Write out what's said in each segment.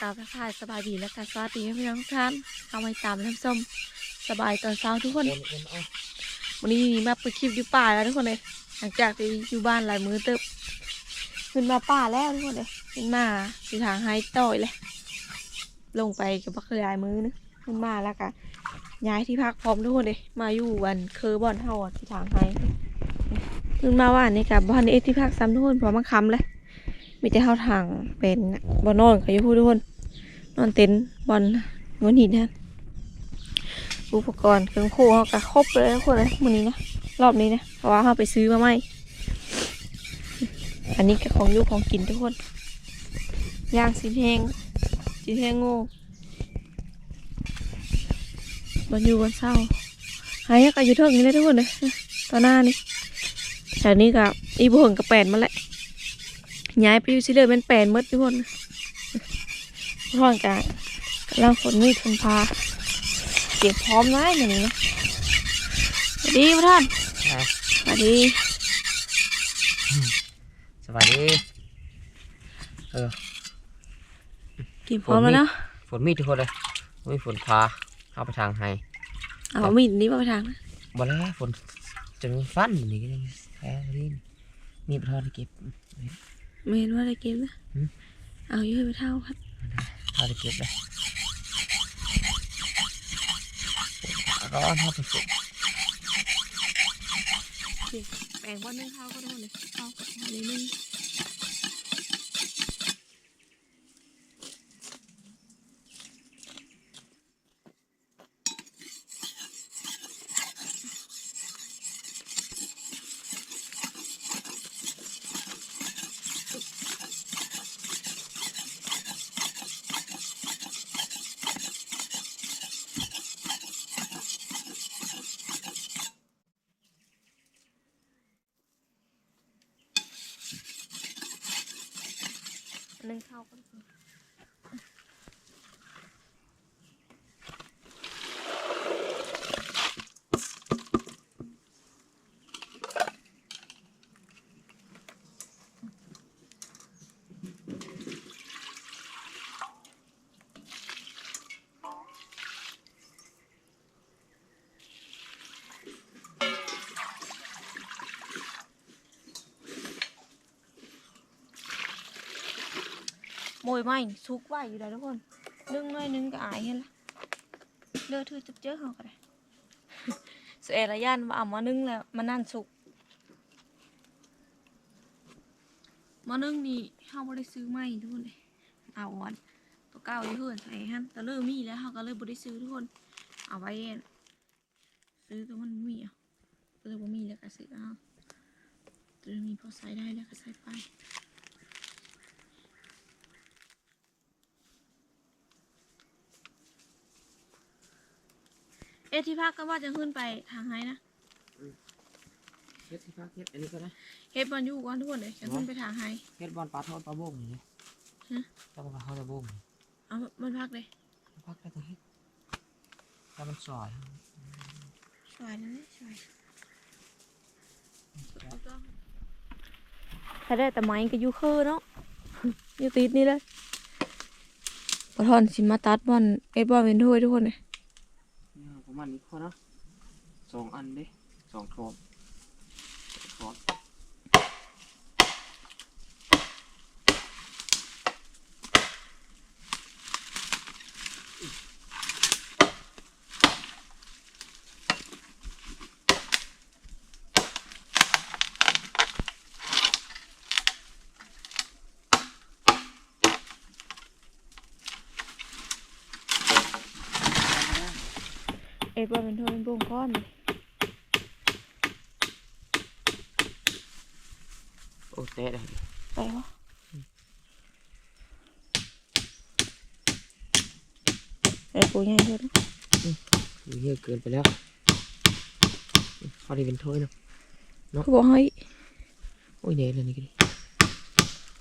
กราบทักทายสบายดีและการสวัสดีพี่น้องทุกท่านเข้ามาตามท่านส้มสบายตอนเช้าทุกคนวันนี้มาเปิดคลิปอยู่ป่าแล้วทุกคนเลยหลังจากที่อยู่บ้านหลายมื้อเติบขึ้นมาป่าแล้วทุกคนเลยขึ้นมาสีทางไฮต่อยเลยลงไปกับพักหลายมื้อนึขึ้นมาแล้วก็ย้ายที่พักพร้อมทุกคนเลยมาอยู่วันเคอร์บอนเฮาที่ทางไฮขึ้นมาว่านี่กับบ้านเอที่พักซ้ำทุกคนพราะมันค้ำเลยมีแต่เฮาทางเป็นบอนนอนกับยูพูทุกคน นอนเต็นท์บอลงนหินะอุปกรณ์เครื่องครัวเขาก็ครบเลยทุกคนเลยมือนี้นะรอบนี้นะเพราะว่าเขาไปซื้อมาใหม่อันนี้ก็ของอยูของกินทุกคนย่างสีแห้งสีแห้งโง่บอลอยู่บนเศร้าหายก็อยู่เท่านี้เลยทุกคนเลยตอนหน้านี่จากนี้กับอีบุหงกับแปดมาแหละย้ายไปอยู่ที่เลยเป็นแปลนมดทุกคน ร่อนกันกำลังฝนมีดฝนพาเก็บพร้อมไว้เหมือนนี้นะสวัสดีพระท่านนะสวัสดีสวัสดีเก็บพร้อมแล้วเนาะฝนมีทุกคนเลยมีฝนพาเข้าไปทางไฮเอามีดนี้มาไปทางนะบ่แล้วฝนจะมีฟันนี่ก็ยังแพ้รีนมีประทอดที่เก็บไม่เห็นว่าได้เก็บนะหืมเอาอยู่ให้ไปเท่าครับ ทอดที่เก็บเลยร้อนเข้าไปฝนแบ่งวันนึงข้าวก็ได้เลยข้าวกับนนี้นึง มยไหมซุกไว้อยู่แล้วทุกคนนึ่งน้อยนึงก็อายเห็นละเลือดทื่อจุกเจ้าเขาก็ได้เสียระยานมาเอามานึ่งแล้วมานั่นสุกมานึ่งนี่เขาไม่ได้ซื้อใหม่ทุกคนเลยเอาวันตัวเก่าอยู่เพื่อนใส่ฮันแต่เริ่มมีแล้วเขาก็เลยบ่ได้ซื้อทุกคนเอาไว้ซื้อตัวมันมีอะก็เลยบ่มีแล้วก็ซื้อเอาตัวมีพอใส่ได้แล้วก็ใส่ไป เอะที่พักก็ว่าจะขึ้นไปทางไหนนะเฮ็ดที่พักเฮ็ดอันนี้ก็ได้เฮ็ดบอลอยู่ก่อนทุกคนเลยจะขึ้นไปทางไหนเฮ็ดบอลปลาทอดปลาโบ่งนี่ฮะต้องปลาทอดปลาโบ่งเอามันพักเลยพักได้ตัวเฮ็ดถ้ามันสอยสวยนะสวยถ้าได้แต่ไม้ก็อยู่คือเนาะอยู่ติดนี่เลยปะทอนสิมาตัดบอลเอ็ดบอลเป็นถ้วยทุกคนเลยเนี่ย ประมาณนี้พอเนาะสองอันเด้สองทอดทอด เอ็ดบอลเป็นถ้วยเป็นโป่งก้อนเลยโอ้เตะเลยไปวะเอ็ดปูใหญ่ด้วยนะมีเยอะเกินไปแล้วพอดีเป็นถ้วยเนาะเขาบอกให้โอ้ยเดี๋ยวเลยนี่ก็ดิ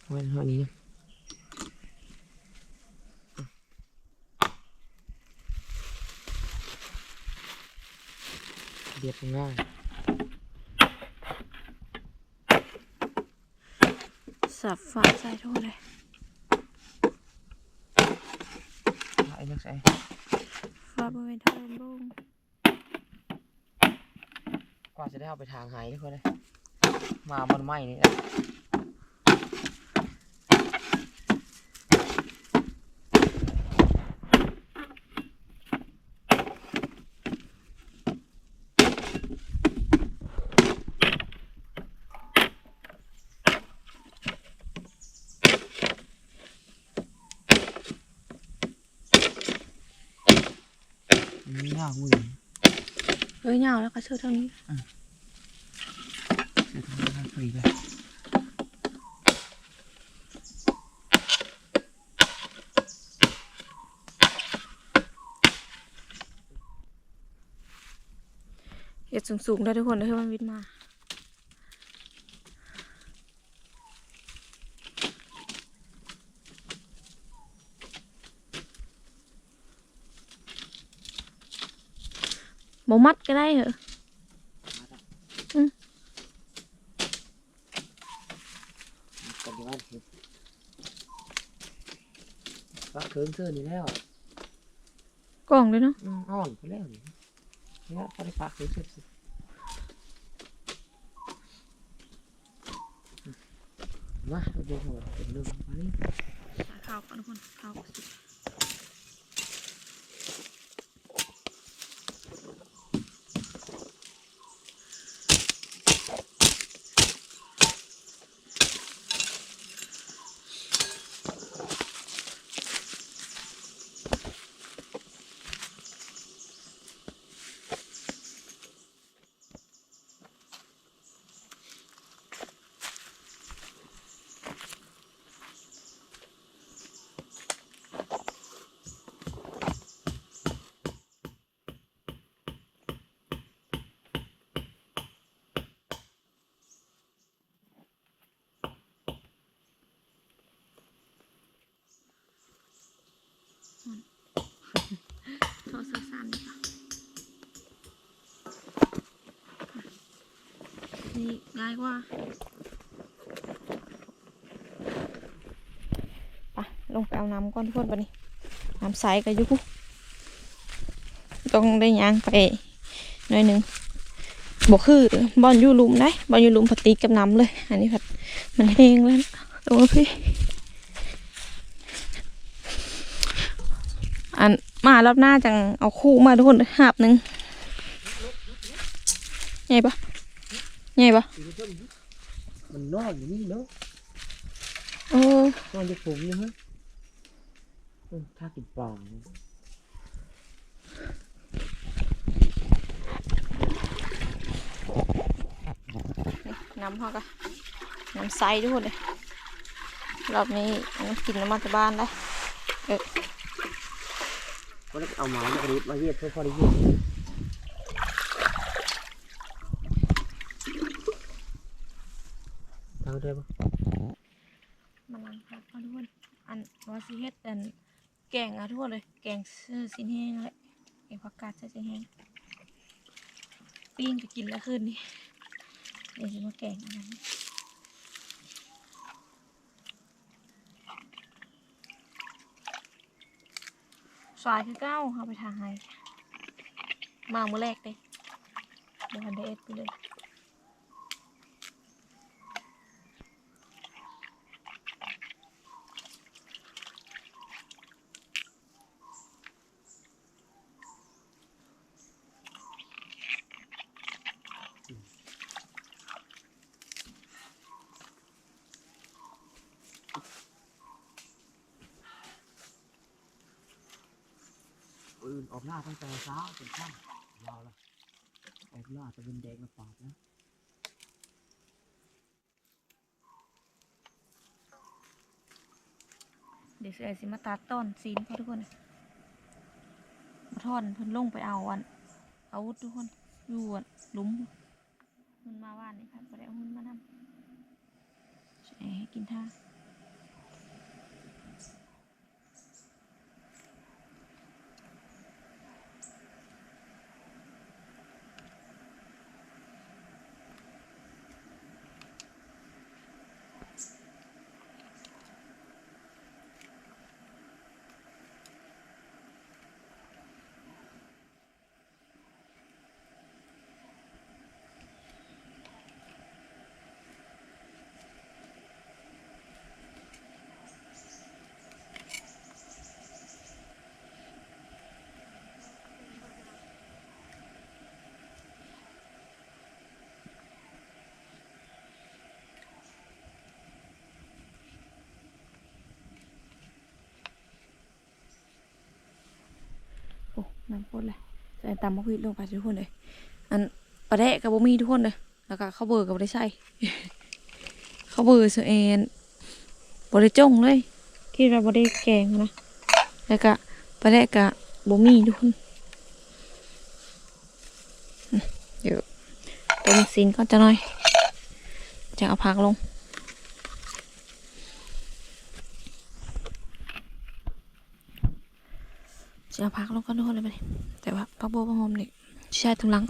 เอาไว้เอาอันนี้นะ เรียบง่าย สับฝาใส่โทษเลยไอ้นักใส่ฟ้าบริเวณทะเลบุ้งกว่าจะได้เอาไปทางหายทุกคนเลยมามันไหม้นี่นะ นี่ยากมือ เอ้ยเงาแล้วก็เชื่อเท่านี้เดี๋ยวทำให้ฟรีเลยเห็ดสูงๆได้ทุกคนได้ให้มันวิทย์มา บ่มัดก็ได้เหรออืมกันดีว่าคือปักเคิงเธอนี่แล้วกล่องเลยเนาะ อืมอ่อนไปแล้วนี่เนี่ยพอได้ปักเคิงเสร็จสิมาเราดูหัวเป็นเรื่องมานี่ ข้าวก่อนทุกคน ข้าวทอสั้นๆนะคะนี่ง่ายกว่าไปลงไปเอาน้ำก่อนทุกคนปะนี่น้ำใสกับยุกต้องได้ยางไปหน่อยหนึ่งบอกคือบอลอยู่ลุมได้บอลอยู่ลุมพอตีกับน้ำเลย อันนี้ผัดมันแห้งแล้วโอ้พี่อัน มารอบหน้าจังเอาคู่มาทุกคนหาบหนึ่งใหญ่ปะใหญ่ปะมันนอนอยู่นี่เนาะโอ้นอนจะผมอยู่ฮะอืมถ้ากินปลาเนี่ยน้ำพอกะน้ำใสทุกคนเลยรอบนี้น้ำกินน้ำมันจากบ้านได้เออ ก็เลยเอาไม้มากระดิมาเยียดเพื่อพอได้เยียดทางได้ปะมาลังครับทุกคนอันว่าสิเฮ็ดอันแกงอะทุกคนเลยแกงเสื้อสินแห้งแหละแกงผักกาดเสื้อสินแห้งปิ้งก็กินแล้วคืนนี้เดี๋ยวจะมาแกงอันนั้น สายคือเก้าเอาไปทางไฮมาเมื่อแรกเลยเดี๋ยวพันได้เอ็ดไปเลย ออกหน้าตั้งแต่เช้าจนค่ำยาวล้วออกหน้าจะเป็นแดงมาปาดนะเดี๋ยวเสือสิมาตัดต้นซีนพอทุกคนมาทอนเพิ่นลงไปเอาอันอาวุธทุกคนอยู่อันหลุมมันมาว่านนี่ครับบ่ได้เอาหุ่นมานำใส่ให้กินท่า น้ำข้นเลยใส่ตำมะพริกลงไปทุกคนเลยอันปลาแดะกับบะหมี่ทุกคนเลยแล้วก็ข้าวเบอร์กับบได้ใส่ข้าวเบอร์เสเอนบได้จงเลยคิดว่าบได้แกงนะแล้วก็ปลาแดะกับบะหมี่ทุกคนเดี๋ยวต้มซีนก็จะหน่อยจะเอาผักลง จะเอาผักลงก็ทุกคนเลยไปแต่ว่าพักโบพักโฮมนี่ใช่ตรงหลัง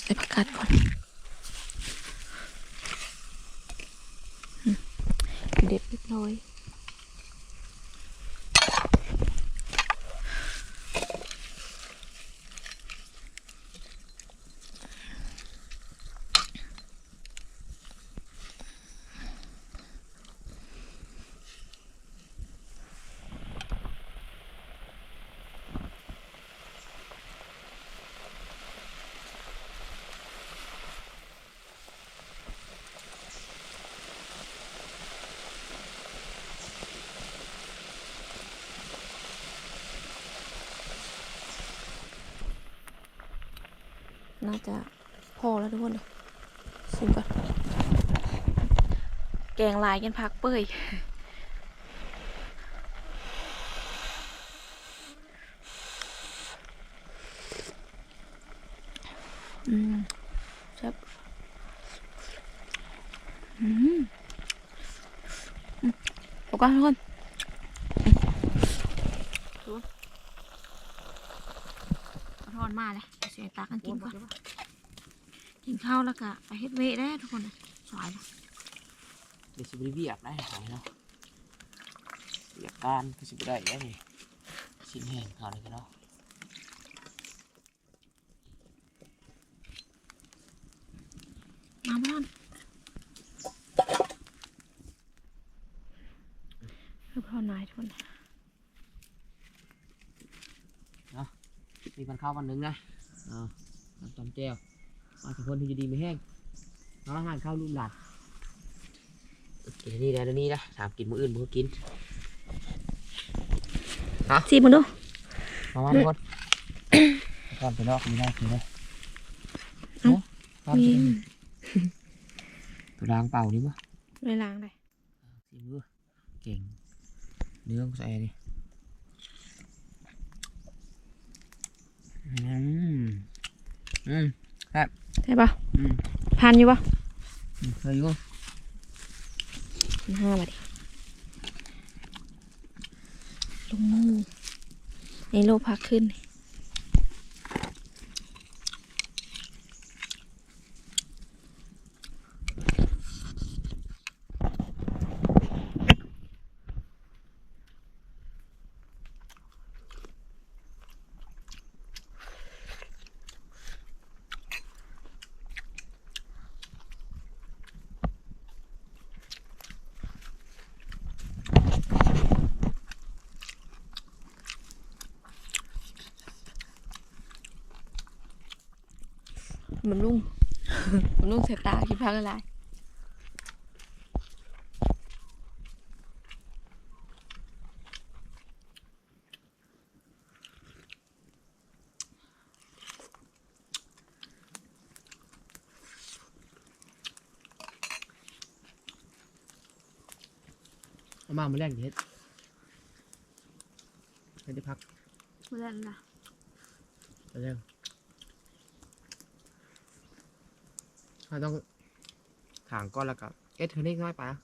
ใส่ผักกาดก่อนเด็ดเรียบร้อย น่าจะพอแล้วทุกคนเลยชิมก่อน แกงลายกันพักเปื่อยอืมแซ่บอืมอืมเดี๋ยวก่อนทุกคนอืมดูขอโทษมาเลยเสียตากันกินก่อน กิน ข้าวแล้วก็ไปเฮ็ดเวะได้ทุกคนน่ะสวยเลยเดี๋ยวสิบริเวียบได้หายเนาะเวียบการก็สิบได้ได้นี่ชิ้นแห้งเขานี่กันเนาะมาบ้านเรียบร้อยนายทุกคนมีมันข้าววันหนึ่งนะอ่าน้ำตำแจ่ว มาถึงคนที่จะดีไม่แห้งน้องอาหารข้าวรุ่มหลานกินอันนี่นะเดี๋ยวนี้นะถามกินมื้ออื่นมื้อกินซีมึงดูมาว่าทุกคนก่อนไปนอกไม่ได้กินเลยเอ้าตอนมีกินตัวรางเปล่านี่มั้เลยล้างเลยสีมือเก่ง เนื้อใส่ดิอืมอืม ใช่ปะอืมพันอยู่ปะเคยอยู่ห้าบาทดิลงมือในโลพักขึ้น มันลุ่งมันลุ่งเสียตาคิดพักอะไรเอามาเมื่อแรกเด็ดไม่ได้พักเมื่อนั้นนะไปเร็ว เราต้องถางก้อนแล้วก็เอ็ดเทอร์นิกน้อยไปอะ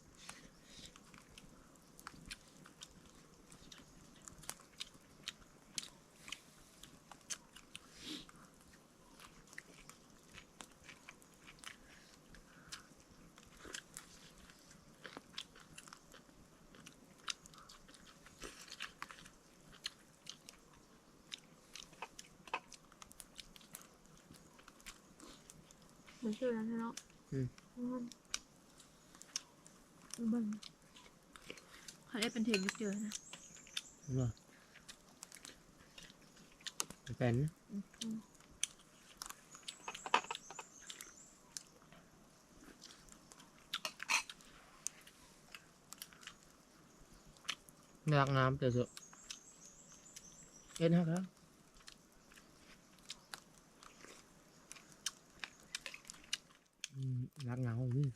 มันชื่ออะไรเนาะอืมบังเขาได้เป็นเทนนิสเจอนะเหรอเป็นอยากน้ำเจอเถอะห็นฮักแล้วอืมรักเงานี่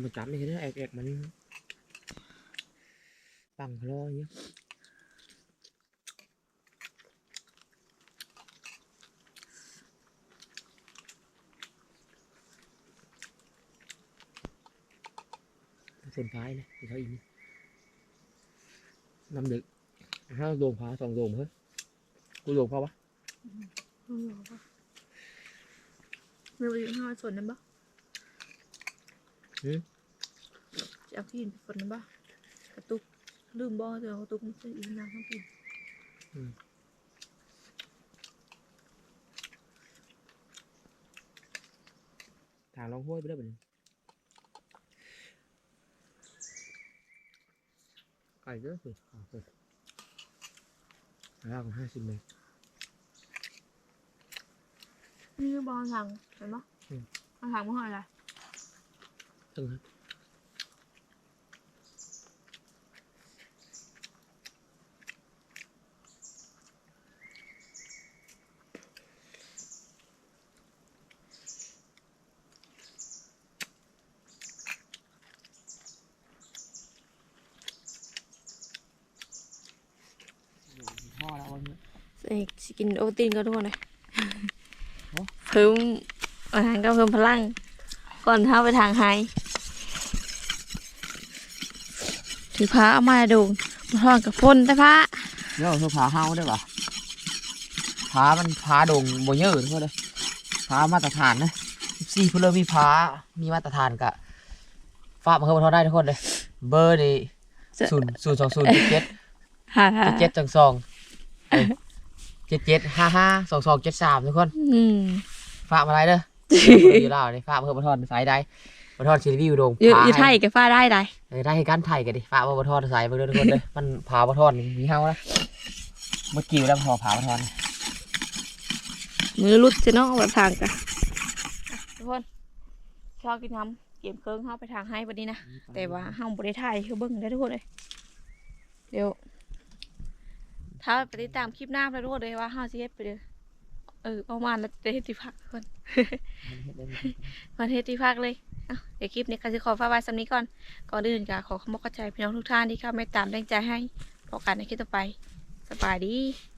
เรามาจับนี่กันนะแอกแอกมันปังคลออย่างเงี้ยฝนฟ้ายนะที่เขาอีกนี่น้ำดึกห้าโดมพาสองโดมเฮ้ยกูโดมพาวะ ไม่รู้ยังห้าส่วนนั้นปะ จะเอาขี้ฝนนั้นปะกระตุกลืมบ่เดี๋ยวกระตุกมันจะอีกนานทั้งปีทางลองห้วยไปได้ปะเนี่ยไก่เยอะสิอ่าเปิดแล้วก็ห้าสิบเมตรนี่คือบอลทางเห็นปะอืมบอลทางมันหอยอะไร ตึงฮะพ่อแล้ววันนี้ เอกสกินโอวัลตินก็ทุกคนเลยโอ้ เพิ่มอาหารก็เพิ่มพลัง ก่อนเท้าไปทางไฮ ถือพระเอามาดูมาทอดกับพ่นแต่พระเดี๋ยวเธอพาเฮาได้ปะพามันพาดงบ่เยอะทุกคนเลยพามาตรฐานนะสี่เพื่อมีพามีมาตรฐานกะฝากมาเพิ่มมาทอดได้ทุกคนเลย เบอร์นี่ศูนย์ศูนย์สองศูนย์เจ็ดเจ็ดฮ่าเจ็ดเจ็ดสองสองเจ็ดเจ็ดห้าห้าสองสองเจ็ดสามทุกคนอืมฝากมาอะไรเด้ออยู่แล้วนี่ฝากมาเพิ่มมาทอดสายใด มาทอดซีรีส์ดงอยู่พาอยู่ไทยกับฟ้าได้ได้เออได้ให้กันไทยกันดิฝากมามาทอดสายเบิ่งเด้อทุกคนเลยมันพามาทอดนี่มีเฮานะเมื่อกี้แล้วพอพามาทอดมือรุดจะเนาะแบบทางกันทุกคนชอบกินน้ำเก็บเครื่องเข้าไปทางให้วันนี้นะแต่ว่าห้องบริไทยคือเบิ้งได้ทุกคนเลยเดี๋ยว ถ้าไปติดตามคลิปหน้าไปทุกคนเลยว่าห้าสิเฮ็ดไปเด้อ เออประมาณแล้วจะเฮ็ดที่พักทุกคนวันเฮ็ดที่พักเลยเอาเดี๋ยวคลิปนี้ก็จะขอฝากไว้สำนี้ก่อน ก่อนอื่นก็ขอขอบคุณขอบใจพี่น้องทุกท่านที่เข้ามาตามแรงใจให้พอกันในคลิปต่อไป สบายดี